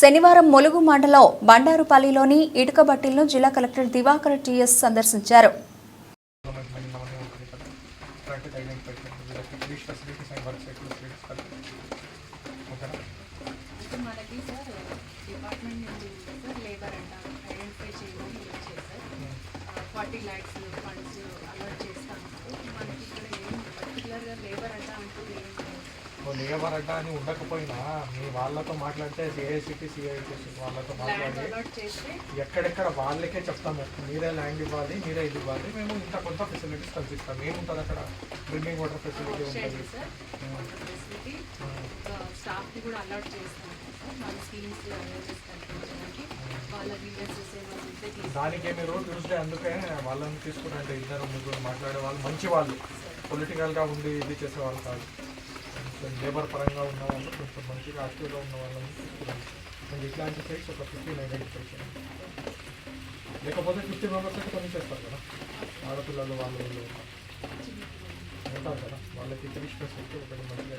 శనివారం ములుగు మండలం బండారుపల్లిలోని ఇటుకబట్టిలను జిల్లా కలెక్టర్ దివాకర్ టీఎస్ సందర్శించారు. ఫార్టీ ల్యాక్స్ ఫండ్స్ అలర్ట్ చేసి లేబర్ అడ్డా అని ఉండకపోయినా మీ వాళ్ళతో మాట్లాడితే సిఐసిటీ సిఐసి వాళ్ళతో మాట్లాడి చేస్తే ఎక్కడెక్కడ వాళ్ళకే చెప్తాము మీరే ల్యాండ్ ఇవ్వాలి మీరే ఇది ఇవ్వాలి మేము ఇంత కొంత ఫెసిలిటీస్ కల్పిస్తాం. ఏముంటుంది అక్కడ? డ్రింకింగ్ వాటర్ ఫెసిలిటీ ఉంటుంది. ఫెసిలిటీ స్టాఫ్కి కూడా అలర్ట్ చేస్తాం. స్కీమ్స్ వాళ్ళ విలేజెస్ దానికి మీరు ట్యూస్డే అందుకే వాళ్ళని తీసుకురండి ఇద్దరు ముగ్గురు మాట్లాడే వాళ్ళు మంచి వాళ్ళు. పొలిటికల్గా ఉండి ఇది చేసే వాళ్ళు కాదు. లేబర్ పరంగా ఉన్న వాళ్ళు కొంచెం మంచిగా యాక్టివ్గా ఉన్న వాళ్ళని తీసుకురండి ఇట్లాంటి సైట్స్ ఒక ఫిఫ్టీన్ ఐడెంటిఫై చేయండి లేకపోతే ఫిఫ్టీ మెంబర్స్ అయితే కొన్ని చేస్తారు కదా. ఆడపిల్లలు వాళ్ళు వీళ్ళు ఉంటారు కదా. వాళ్ళకి తెలిసిన సైట్ ఒకటి మంచిగా